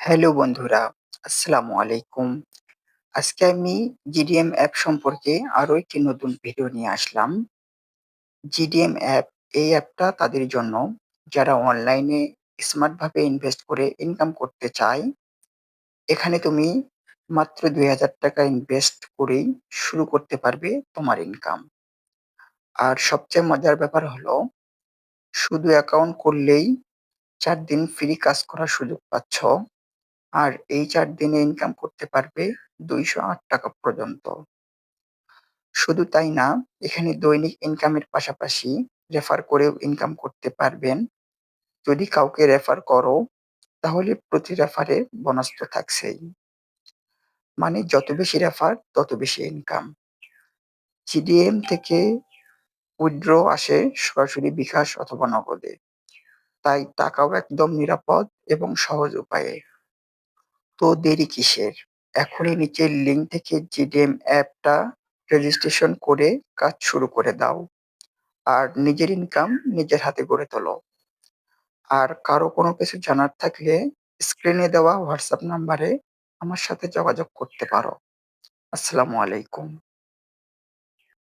Hello বন্ধুরা, আসসালামু আলাইকুম। আজকে আমি জিডিএম অ্যাপ সম্পর্কে আরও একটি নতুন ভিডিও নিয়ে আসলাম। জিডিএম অ্যাপ এই অ্যাপটা তাদের জন্য যারা অনলাইনে স্মার্ট ভাবে ইনভেস্ট করে ইনকাম করতে চায়। এখানে তুমি মাত্র ৳২,০০০ ইনভেস্ট করেই শুরু করতে পারবে তোমার ইনকাম। আর সবচেয়ে মজার ব্যাপার হলো শুধু অ্যাকাউন্ট করলেই ৪ দিন ফ্রি কাজ করার সুযোগ পাচ্ছ। আর এই চার দিনে ইনকাম করতে পারবে ৳২০৮ পর্যন্ত। শুধু তাই না, এখানে দৈনিক ইনকামের পাশাপাশি রেফার করেও ইনকাম করতে পারবেন। যদি কাউকে রেফার করো, তাহলে প্রতি রেফারে বোনাস তো থাকছেই। মানে যত বেশি রেফার তত বেশি ইনকাম। জিডিএম থেকে উইথড্র আসে সরাসরি বিকাশ অথবা নগদে। তাই টাকাও একদম নিরাপদ এবং সহজ উপায়ে। তো দেরি কিসের? এখনই নিচের লিঙ্ক থেকে জিডিএম অ্যাপটা রেজিস্ট্রেশন করে কাজ শুরু করে দাও। আর নিজের ইনকাম নিজের হাতে গড়ে তোলো। আর কারও কোনো কিছু জানার থাকলে স্ক্রিনে দেওয়া হোয়াটসঅ্যাপ নাম্বারে আমার সাথে যোগাযোগ করতে পারো। আসসালামু আলাইকুম।